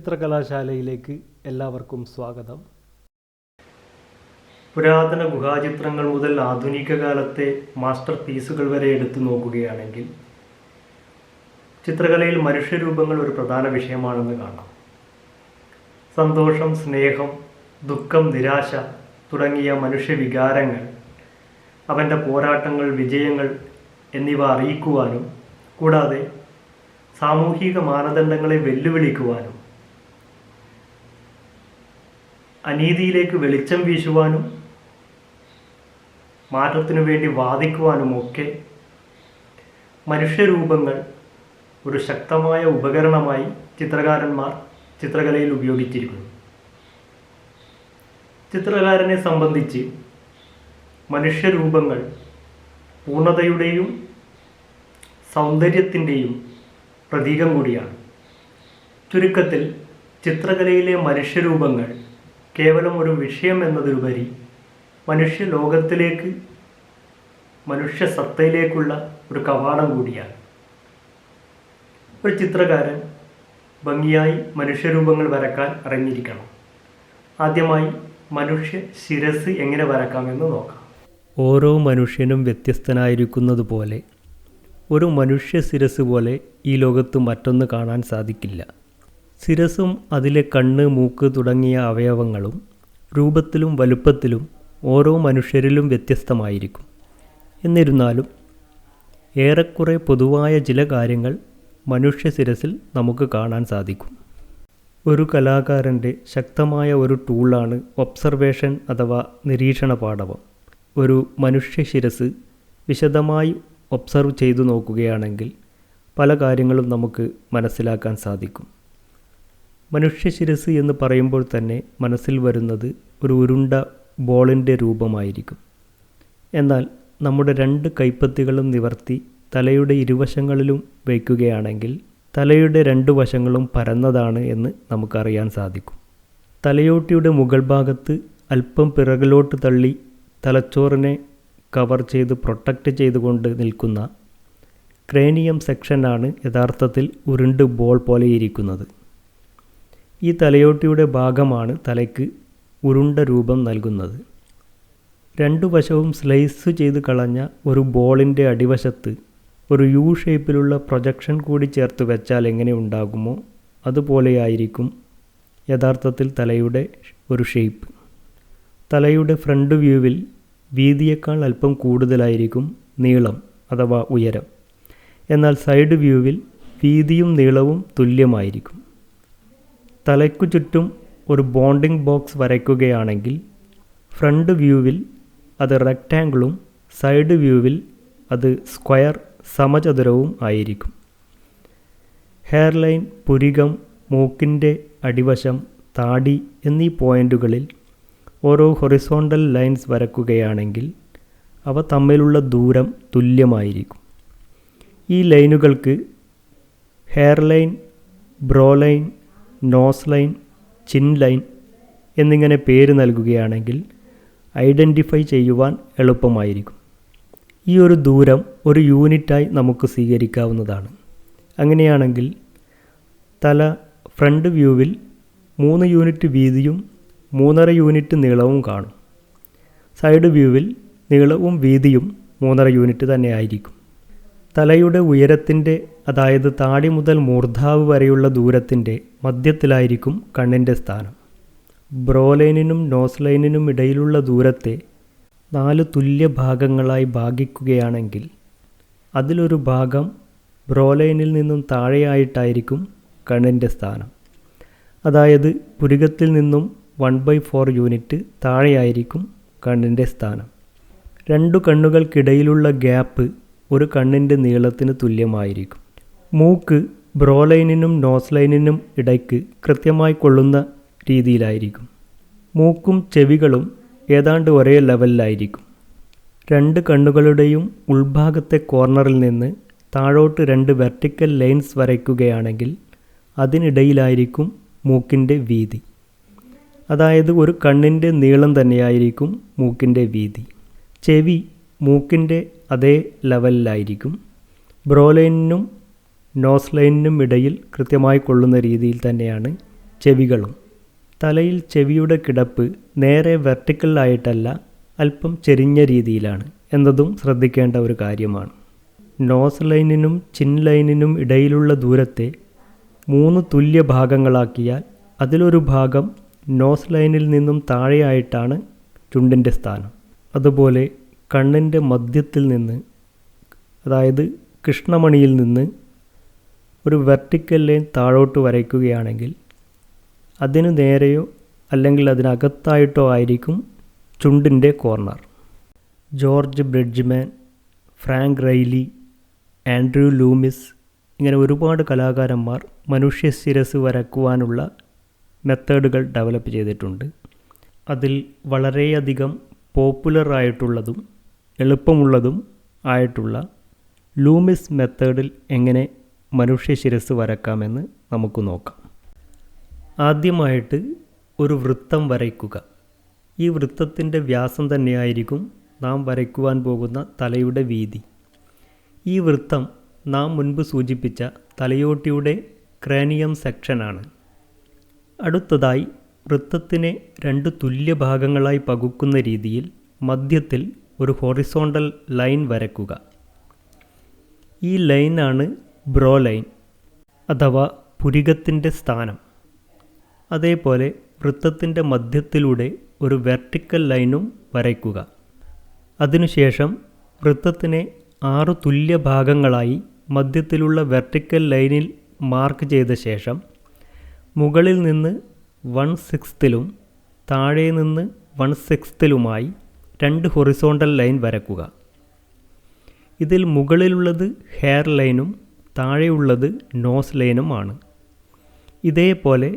ചിത്രകലാശാലയിലേക്ക് എല്ലാവർക്കും സ്വാഗതം. പുരാതന ഗുഹാചിത്രങ്ങൾ മുതൽ ആധുനിക കാലത്തെ മാസ്റ്റർ പീസുകൾ വരെ എടുത്തു നോക്കുകയാണെങ്കിൽ ചിത്രകലയിൽ മനുഷ്യരൂപങ്ങൾ ഒരു പ്രധാന വിഷയമാണെന്ന് കാണാം. സന്തോഷം സ്നേഹം ദുഃഖം നിരാശ തുടങ്ങിയ മനുഷ്യവികാരങ്ങൾ അവന്റെ പോരാട്ടങ്ങൾ വിജയങ്ങൾ എന്നിവ അറിയിക്കുവാനും കൂടാതെ സാമൂഹിക മാനദണ്ഡങ്ങളെ വെല്ലുവിളിക്കുവാനും അനീതിയിലേക്ക് വെളിച്ചം വീശുവാനും മാറ്റത്തിനു വേണ്ടി വാദിക്കുവാനുമൊക്കെ മനുഷ്യരൂപങ്ങൾ ഒരു ശക്തമായ ഉപകരണമായി ചിത്രകാരന്മാർ ചിത്രകലയിൽ ഉപയോഗിച്ചിരിക്കുന്നു. ചിത്രകാരനെ സംബന്ധിച്ച് മനുഷ്യരൂപങ്ങൾ പൂർണതയുടെയും സൗന്ദര്യത്തിന്റെയും പ്രതീകം കൂടിയാണ്. ചുരുക്കത്തിൽ ചിത്രകലയിലെ മനുഷ്യരൂപങ്ങൾ കേവലം ഒരു വിഷയം എന്നതിലുപരി മനുഷ്യ ലോകത്തിലേക്ക് മനുഷ്യ സത്തയിലേക്കുള്ള ഒരു കവാടം കൂടിയാണ്. ഒരു ചിത്രകാരൻ ഭംഗിയായി മനുഷ്യരൂപങ്ങൾ വരക്കാൻ അറിഞ്ഞിരിക്കണം. ആദ്യമായി മനുഷ്യ ശിരസ് എങ്ങനെ വരക്കാമെന്ന് നോക്കാം. ഓരോ മനുഷ്യനും വ്യത്യസ്തനായിരിക്കുന്നത് പോലെ ഒരു മനുഷ്യ ശിരസ് പോലെ ഈ ലോകത്ത് മറ്റൊന്ന് കാണാൻ സാധിക്കില്ല. ശിരസും അതിലെ കണ്ണ് മൂക്ക് തുടങ്ങിയ അവയവങ്ങളും രൂപത്തിലും വലുപ്പത്തിലും ഓരോ മനുഷ്യരിലും വ്യത്യസ്തമായിരിക്കും. എന്നിരുന്നാലും ഏറെക്കുറെ പൊതുവായ ചില കാര്യങ്ങൾ മനുഷ്യ ശിരസിൽ നമുക്ക് കാണാൻ സാധിക്കും. ഒരു കലാകാരന്റെ ശക്തമായ ഒരു ടൂളാണ് ഒബ്സർവേഷൻ അഥവാ നിരീക്ഷണ പാഠവം. ഒരു മനുഷ്യ ശിരസ് വിശദമായി ഒബ്സർവ് ചെയ്തു നോക്കുകയാണെങ്കിൽ പല കാര്യങ്ങളും നമുക്ക് മനസ്സിലാക്കാൻ സാധിക്കും. മനുഷ്യ ശിരസ് എന്ന് പറയുമ്പോൾ തന്നെ മനസ്സിൽ വരുന്നത് ഒരു ഉരുണ്ട ബോളിന്റെ രൂപമായിരിക്കും. എന്നാൽ നമ്മുടെ രണ്ട് കൈപ്പത്തികളും നിവർത്തി തലയുടെ ഇരുവശങ്ങളിലും വയ്ക്കുകയാണെങ്കിൽ തലയുടെ രണ്ട് വശങ്ങളും പരന്നതാണ് എന്ന് നമുക്കറിയാൻ സാധിക്കും. തലയോട്ടിയുടെ മുകൾ ഭാഗത്ത് അല്പം പിറകിലോട്ട് തള്ളി തലച്ചോറിനെ കവർ ചെയ്ത് പ്രൊട്ടക്റ്റ് ചെയ്തുകൊണ്ട് നിൽക്കുന്ന ക്രേനിയം സെക്ഷനാണ് യഥാർത്ഥത്തിൽ ഉരുണ്ട് ബോൾ പോലെ ഇരിക്കുന്നത്. ഈ തലയോട്ടിയുടെ ഭാഗമാണ് തലയ്ക്ക് ഉരുണ്ട രൂപം നൽകുന്നത്. രണ്ടു വശവും സ്ലൈസ് ചെയ്ത് കളഞ്ഞ ഒരു ബോളിന്റെ അടിവശത്ത് ഒരു യു ഷേപ്പിലുള്ള പ്രൊജക്ഷൻ കൂടി ചേർത്ത് വെച്ചാൽ എങ്ങനെ ഉണ്ടാകുമോ അതുപോലെയായിരിക്കും യഥാർത്ഥത്തിൽ തലയുടെ ഒരു ഷേപ്പ്. തലയുടെ ഫ്രണ്ട് വ്യൂവിൽ വീതിയേക്കാൾ അല്പം കൂടുതലായിരിക്കും നീളം അഥവാ ഉയരം. എന്നാൽ സൈഡ് വ്യൂവിൽ വീതിയും നീളവും തുല്യമായിരിക്കും. തലയ്ക്കു ചുറ്റും ഒരു ബോണ്ടിംഗ് ബോക്സ് വരയ്ക്കുകയാണെങ്കിൽ ഫ്രണ്ട് വ്യൂവിൽ അത് റെക്റ്റാങ്കിളും സൈഡ് വ്യൂവിൽ അത് സ്ക്വയർ സമചതുരവും ആയിരിക്കും. ഹെയർ ലൈൻ പുരികം മൂക്കിന്റെ അടിവശം താടി എന്നീ പോയിന്റുകളിൽ ഓരോ ഹൊറിസോണ്ടൽ ലൈൻസ് വരക്കുകയാണെങ്കിൽ അവ തമ്മിലുള്ള ദൂരം തുല്യമായിരിക്കും. ഈ ലൈനുകൾക്ക് hair line brow line nose line chin line എന്നിങ്ങനെ പേര് നൽകുകയാണെങ്കിൽ ഐഡന്റിഫൈ ചെയ്യുവാൻ എളുപ്പമായിരിക്കും. ഈ ഒരു ദൂരം ഒരു യൂണിറ്റായി നമുക്ക് സ്വീകരിക്കാവുന്നതാണ്. അങ്ങനെയാണെങ്കിൽ തല ഫ്രണ്ട് വ്യൂവിൽ മൂന്ന് യൂണിറ്റ് വീതിയും മൂന്നര യൂണിറ്റ് നീളവും കാണും. സൈഡ് വ്യൂവിൽ നീളവും വീതിയും മൂന്നര യൂണിറ്റ് തന്നെ ആയിരിക്കും. തലയുടെ ഉയരത്തിന്റെ അതായത് താടി മുതൽ മൂർധാവ് വരെയുള്ള ദൂരത്തിന്റെ മധ്യത്തിലായിരിക്കും കണ്ണിന്റെ സ്ഥാനം. ബ്രോ ലൈനിനും നോസ് ലൈനിനും ഇടയിലുള്ള ദൂരത്തെ നാല് തുല്യ ഭാഗങ്ങളായി ഭാഗിക്കുകയാണെങ്കിൽ അതിലൊരു ഭാഗം ബ്രോ ലൈനിൽ നിന്നും താഴെയായിട്ടായിരിക്കും കണ്ണിന്റെ സ്ഥാനം. അതായത് പുരുകത്തിൽ നിന്നും വൺ ബൈ ഫോർ യൂണിറ്റ് താഴെയായിരിക്കും കണ്ണിന്റെ സ്ഥാനം. രണ്ടു കണ്ണുകൾക്കിടയിലുള്ള ഗ്യാപ്പ് ഒരു കണ്ണിന്റെ നീളത്തിന് തുല്യമായിരിക്കും. മൂക്ക് ബ്രോലൈനിനും നോസ് ലൈനിനും ഇടയ്ക്ക് കൃത്യമായി കൊള്ളുന്ന രീതിയിലായിരിക്കും. മൂക്കും ചെവികളും ഏതാണ്ട് ഒരേ ലെവലിലായിരിക്കും. രണ്ട് കണ്ണുകളുടെയും ഉൾഭാഗത്തെ കോർണറിൽ നിന്ന് താഴോട്ട് രണ്ട് വെർട്ടിക്കൽ ലൈൻസ് വരയ്ക്കുകയാണെങ്കിൽ അതിനിടയിലായിരിക്കും മൂക്കിന്റെ വീതി. അതായത് ഒരു കണ്ണിന്റെ നീളം തന്നെയായിരിക്കും മൂക്കിന്റെ വീതി. ചെവി മൂക്കിന്റെ അതേ ലെവലിലായിരിക്കും. ബ്രോ ലൈനിനും നോസ് ലൈനിനും ഇടയിൽ കൃത്യമായി കൊള്ളുന്ന രീതിയിൽ തന്നെയാണ് ചെവികളും. തലയിൽ ചെവിയുടെ കിടപ്പ് നേരെ വെർട്ടിക്കലായിട്ടല്ല അല്പം ചെരിഞ്ഞ രീതിയിലാണ് എന്നതും ശ്രദ്ധിക്കേണ്ട ഒരു കാര്യമാണ്. നോസ് ലൈനിനും ചിൻ ലൈനിനും ഇടയിലുള്ള ദൂരത്തെ മൂന്ന് തുല്യ ഭാഗങ്ങളാക്കിയാൽ അതിലൊരു ഭാഗം നോസ് ലൈനിൽ നിന്നും താഴെയായിട്ടാണ് ചുണ്ടിന്റെ സ്ഥാനം. അതുപോലെ കണ്ണിന്റെ മധ്യത്തിൽ നിന്ന് അതായത് കൃഷ്ണമണിയിൽ നിന്ന് ഒരു വെർട്ടിക്കൽ ലൈൻ താഴോട്ട് വരയ്ക്കുകയാണെങ്കിൽ അതിനു നേരെയോ അല്ലെങ്കിൽ അതിനകത്തായിട്ടോ ആയിരിക്കും ചുണ്ടിന്റെ corner. George Bridgman Frank Reilly Andrew Loomis ഇങ്ങനെ ഒരുപാട് കലാകാരന്മാർ മനുഷ്യ ശിരസ് വരക്കുവാനുള്ള മെത്തേഡുകൾ ഡെവലപ്പ് ചെയ്തിട്ടുണ്ട്. അതിൽ വളരെയധികം പോപ്പുലർ ആയിട്ടുള്ളതും എളുപ്പമുള്ളതും ആയിട്ടുള്ള ലൂമിസ് മെത്തേഡിൽ എങ്ങനെ മനുഷ്യ ശിരസ് വരക്കാമെന്ന് നമുക്ക് നോക്കാം. ആദ്യമായിട്ട് ഒരു വൃത്തം വരയ്ക്കുക. ഈ വൃത്തത്തിന്റെ വ്യാസം തന്നെയായിരിക്കും നാം വരയ്ക്കുവാൻ പോകുന്ന തലയുടെ വീതി. ഈ വൃത്തം നാം മുൻപ് സൂചിപ്പിച്ച തലയോട്ടിയുടെ ക്രാനിയം സെക്ഷനാണ്. അടുത്തതായി വൃത്തത്തിനെ രണ്ട് തുല്യ ഭാഗങ്ങളായി പകുക്കുന്ന രീതിയിൽ മധ്യത്തിൽ ഒരു ഹൊറിസോണ്ടൽ ലൈൻ വരയ്ക്കുക. ഈ ലൈനാണ് ബ്രോ ലൈൻ അഥവാ പുരികത്തിന്റെ സ്ഥാനം. അതേപോലെ വൃത്തത്തിന്റെ മധ്യത്തിലൂടെ ഒരു വെർട്ടിക്കൽ ലൈനും വരയ്ക്കുക. അതിനുശേഷം വൃത്തത്തിനെ ആറ് തുല്യ ഭാഗങ്ങളായി മധ്യത്തിലുള്ള വെർട്ടിക്കൽ ലൈനിൽ മാർക്ക് ചെയ്ത ശേഷം മുകളിൽ നിന്ന് വൺ സിക്സ്ത്തിലും താഴെ നിന്ന് വൺ സിക്സ്തിലുമായി രണ്ട് ഹൊറിസോണ്ടൽ ലൈൻ വരക്കുക. ഇതിൽ മുകളിലുള്ളത് ഹെയർ ലൈനും താഴെയുള്ളത് നോസ് ലൈനും ആണ് ഇതേപോലെ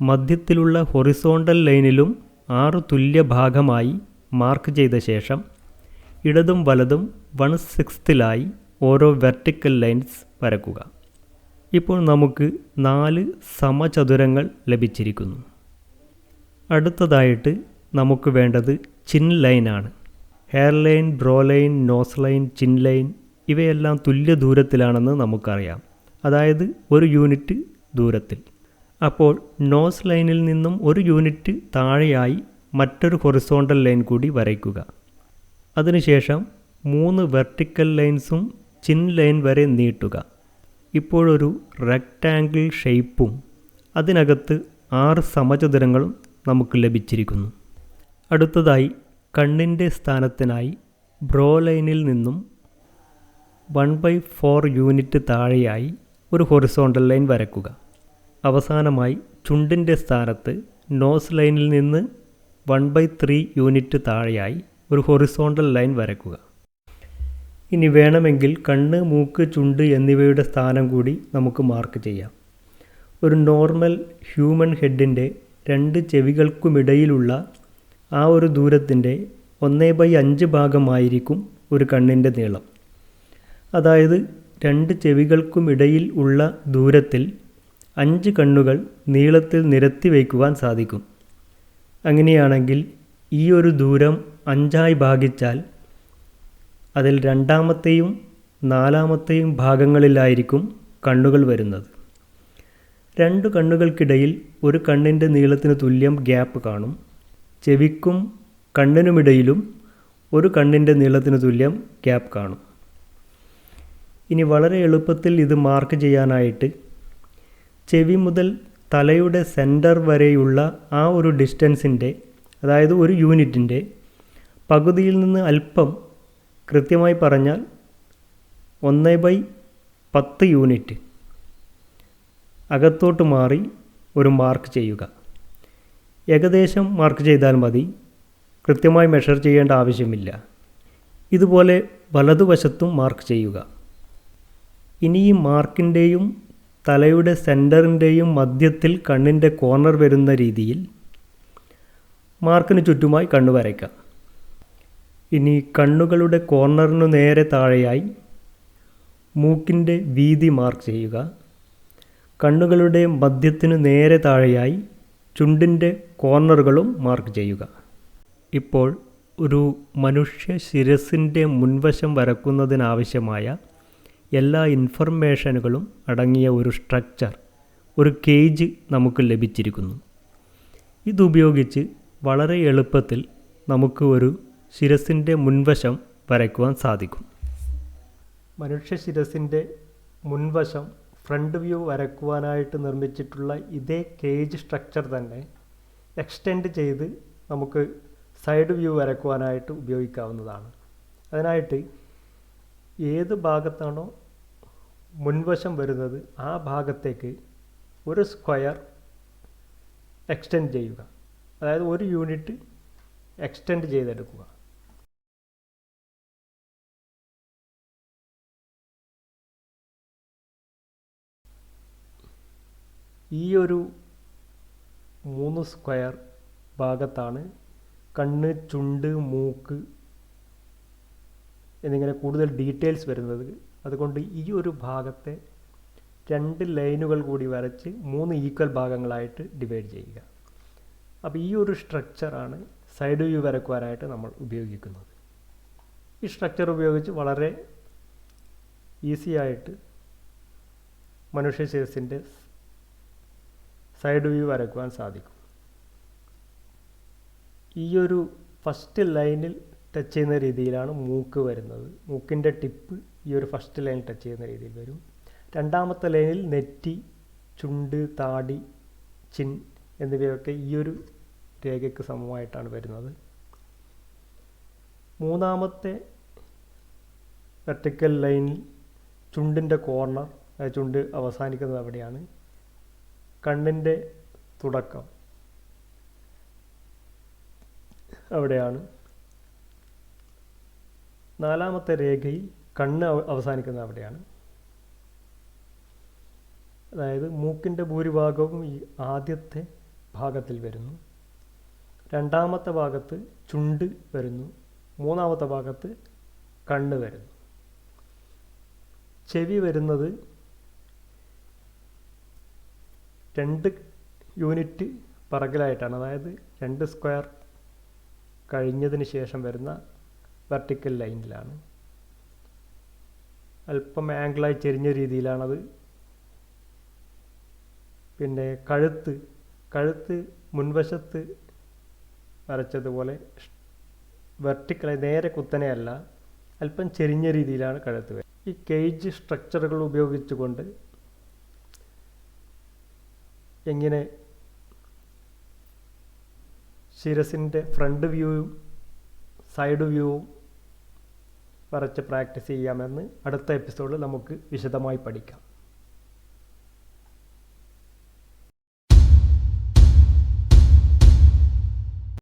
മധ്യത്തിലുള്ള ഹൊറിസോണ്ടൽ ലൈനിലും ആറ് തുല്യ ഭാഗമായി മാർക്ക് ചെയ്ത ശേഷം ഇടതും വലതും വൺ സിക്സ്ത്തിലായി ഓരോ വെർട്ടിക്കൽ ലൈൻസ് വരക്കുക. ഇപ്പോൾ നമുക്ക് നാല് സമചതുരങ്ങൾ ലഭിച്ചിരിക്കുന്നു. അടുത്തതായിട്ട് നമുക്ക് വേണ്ടത് ചിൻ ലൈനാണ് hair line brow line nose line chin line ഇവയെല്ലാം തുല്യ ദൂരത്തിലാണെന്ന് നമുക്കറിയാം. അതായത് ഒരു യൂണിറ്റ് ദൂരത്തിൽ. അപ്പോൾ നോസ് ലൈനിൽ നിന്നും ഒരു യൂണിറ്റ് താഴെയായി മറ്റൊരു ഹൊറിസോണ്ടൽ ലൈൻ കൂടി വരയ്ക്കുക. അതിനുശേഷം മൂന്ന് വെർട്ടിക്കൽ ലൈൻസും ചിൻ ലൈൻ വരെ നീട്ടുക. ഇപ്പോഴൊരു റെക്റ്റാങ്കിൾ ഷേപ്പും അതിനകത്ത് ആറ് സമചതുരങ്ങളും നമുക്ക് ലഭിച്ചിരിക്കുന്നു. അടുത്തതായി കണ്ണിന്റെ സ്ഥാനത്തിനായി ബ്രോ ലൈനിൽ നിന്നും വൺ ബൈ ഫോർ യൂണിറ്റ് താഴെയായി ഒരു ഹൊറിസോണ്ടൽ ലൈൻ വരക്കുക അവസാനമായി ചുണ്ടിന്റെ സ്ഥാനത്ത് നോസ് ലൈനിൽ നിന്ന് വൺ ബൈ ത്രീ യൂണിറ്റ് താഴെയായി ഒരു ഹൊറിസോണ്ടൽ ലൈൻ വരക്കുക ഇനി വേണമെങ്കിൽ കണ്ണ് മൂക്ക് ചുണ്ട് എന്നിവയുടെ സ്ഥാനം കൂടി നമുക്ക് മാർക്ക് ചെയ്യാം. ഒരു നോർമൽ ഹ്യൂമൻ ഹെഡിന്റെ രണ്ട് ചെവികൾക്കുമിടയിലുള്ള ആ ഒരു ദൂരത്തിന്റെ ഒന്നേ ബൈ അഞ്ച് ഭാഗമായിരിക്കും ഒരു കണ്ണിന്റെ നീളം. അതായത് രണ്ട് ചെവികൾക്കും ഇടയിൽ ഉള്ള ദൂരത്തിൽ അഞ്ച് കണ്ണുകൾ നീളത്തിൽ നിരത്തി വയ്ക്കുവാൻ സാധിക്കും. അങ്ങനെയാണെങ്കിൽ ഈ ഒരു ദൂരം അഞ്ചായി ഭാഗിച്ചാൽ അതിൽ രണ്ടാമത്തെയും നാലാമത്തെയും ഭാഗങ്ങളിലായിരിക്കും കണ്ണുകൾ വരുന്നത്. രണ്ട് കണ്ണുകൾക്കിടയിൽ ഒരു കണ്ണിന്റെ നീളത്തിന് തുല്യം ഗ്യാപ്പ് കാണും. ചെവിക്കും കണ്ണിനുമിടയിലും ഒരു കണ്ണിന്റെ നീളത്തിന് തുല്യം ഗ്യാപ്പ് കാണും. ഇനി വളരെ എളുപ്പത്തിൽ ഇത് മാർക്ക് ചെയ്യാനായിട്ട് ചെവി മുതൽ തലയുടെ സെന്റർ വരെയുള്ള ആ ഒരു ഡിസ്റ്റൻസിന്റെ അതായത് ഒരു യൂണിറ്റിന്റെ പകുതിയിൽ നിന്ന് അല്പം കൃത്യമായി പറഞ്ഞാൽ ഒന്ന് ബൈ പത്ത് യൂണിറ്റ് അകത്തോട്ട് മാറി ഒരു മാർക്ക് ചെയ്യുക. ഏകദേശം മാർക്ക് ചെയ്താൽ മതി. കൃത്യമായി മെഷർ ചെയ്യേണ്ട ആവശ്യമില്ല. ഇതുപോലെ വലതുവശത്തും മാർക്ക് ചെയ്യുക. ഇനി ഈ മാർക്കിന്റെയും തലയുടെ സെന്ററിന്റെയും മധ്യത്തിൽ കണ്ണിന്റെ കോർണർ വരുന്ന രീതിയിൽ മാർക്കിന് ചുറ്റുമായി കണ്ണു വരയ്ക്കാം ഇനി കണ്ണുകളുടെ കോർണറിനു നേരെ താഴെയായി മൂക്കിന്റെ വീതി മാർക്ക് ചെയ്യുക. കണ്ണുകളുടെ മധ്യത്തിനു നേരെ താഴെയായി ചുണ്ടിന്റെ കോർണറുകളും മാർക്ക് ചെയ്യുക. ഇപ്പോൾ ഒരു മനുഷ്യ ശിരസിന്റെ മുൻവശം വരക്കുന്നതിനാവശ്യമായ എല്ലാ ഇൻഫർമേഷനുകളും അടങ്ങിയ ഒരു സ്ട്രക്ചർ ഒരു കേജ് നമുക്ക് ലഭിച്ചിരിക്കുന്നു. ഇതുപയോഗിച്ച് വളരെ എളുപ്പത്തിൽ നമുക്ക് ഒരു ശിരസിന്റെ മുൻവശം വരയ്ക്കുവാൻ സാധിക്കും. മനുഷ്യ ശിരസിന്റെ മുൻവശം ഫ്രണ്ട് വ്യൂ വരക്കുവാനായിട്ട് നിർമ്മിച്ചിട്ടുള്ള ഇതേ കേജ് സ്ട്രക്ചർ തന്നെ എക്സ്റ്റെൻഡ് ചെയ്ത് നമുക്ക് സൈഡ് വ്യൂ വരക്കുവാനായിട്ട് ഉപയോഗിക്കാവുന്നതാണ്. അതിനായിട്ട് ഏത് ഭാഗത്താണോ മുൻവശം വരുന്നത് ആ ഭാഗത്തേക്ക് ഒരു സ്ക്വയർ എക്സ്റ്റെൻഡ് ചെയ്യുക. അതായത് ഒരു യൂണിറ്റ് എക്സ്റ്റെൻഡ് ചെയ്തെടുക്കുക. ഈ ഒരു മൂന്ന് സ്ക്വയർ ഭാഗത്താണ് കണ്ണ് ചുണ്ട് മൂക്ക് എന്നിങ്ങനെ കൂടുതൽ ഡീറ്റെയിൽസ് വരുന്നത്. അതുകൊണ്ട് ഈ ഒരു ഭാഗത്തെ രണ്ട് ലൈനുകൾ കൂടി വരച്ച് മൂന്ന് ഈക്വൽ ഭാഗങ്ങളായിട്ട് ഡിവൈഡ് ചെയ്യുക. അപ്പോൾ ഈ ഒരു സ്ട്രക്ചറാണ് സൈഡ് വ്യൂ വരക്കുവാനായിട്ട് നമ്മൾ ഉപയോഗിക്കുന്നത്. ഈ സ്ട്രക്ചർ ഉപയോഗിച്ച് വളരെ ഈസിയായിട്ട് മനുഷ്യ ശിരസിന്റെ സൈഡ് വ്യൂ വരക്കുവാൻ സാധിക്കും. ഈ ഒരു ഫസ്റ്റ് ലൈനിൽ ടച്ച് ചെയ്യുന്ന രീതിയിലാണ് മൂക്ക് വരുന്നത്. മൂക്കിന്റെ ടിപ്പ് ഈ ഒരു ഫസ്റ്റ് ലൈൻ ടച്ച് ചെയ്യുന്ന രീതിയിൽ വരും. രണ്ടാമത്തെ ലൈനിൽ നെറ്റി ചുണ്ട് താടി ചിൻ എന്നിവയൊക്കെ ഈ ഒരു രേഖയ്ക്ക് സമമായിട്ടാണ് വരുന്നത്. മൂന്നാമത്തെ വെർട്ടിക്കൽ ലൈനിൽ ചുണ്ടിന്റെ കോർണർ ചുണ്ട് അവസാനിക്കുന്നത് അവിടെയാണ്. കണ്ണിന്റെ തുടക്കം. അവിടെയാണ്. നാലാമത്തെ രേഖയിൽ കണ്ണ് അവസാനിക്കുന്നത് അവിടെയാണ്. അതായത് മൂക്കിന്റെ ഭൂരിഭാഗവും ഈ ആദ്യത്തെ ഭാഗത്തിൽ വരുന്നു. രണ്ടാമത്തെ ഭാഗത്ത് ചുണ്ട് വരുന്നു. മൂന്നാമത്തെ ഭാഗത്ത് കണ്ണ് വരുന്നു. ചെവി വരുന്നത് രണ്ട് യൂണിറ്റ് പറകിലായിട്ടാണ് അതായത് രണ്ട് സ്ക്വയർ കഴിഞ്ഞതിന് ശേഷം വരുന്ന വെർട്ടിക്കൽ ലൈനിലാണ്. അല്പം ആംഗിളായി ചെരിഞ്ഞ രീതിയിലാണത്. പിന്നെ കഴുത്ത് കഴുത്ത് മുൻവശത്ത് വരച്ചതുപോലെ വെർട്ടിക്കലായി നേരെ കുത്തനെയല്ല അല്പം ചെരിഞ്ഞ രീതിയിലാണ് കഴുത്ത് ഈ കേജ് സ്ട്രക്ചറുകൾ ഉപയോഗിച്ചുകൊണ്ട് എങ്ങനെ ശിരസിന്റെ ഫ്രണ്ട് വ്യൂവും സൈഡ് വ്യൂവും വരച്ച് പ്രാക്ടീസ് ചെയ്യാമെന്ന് അടുത്ത എപ്പിസോഡിൽ നമുക്ക് വിശദമായി പഠിക്കാം.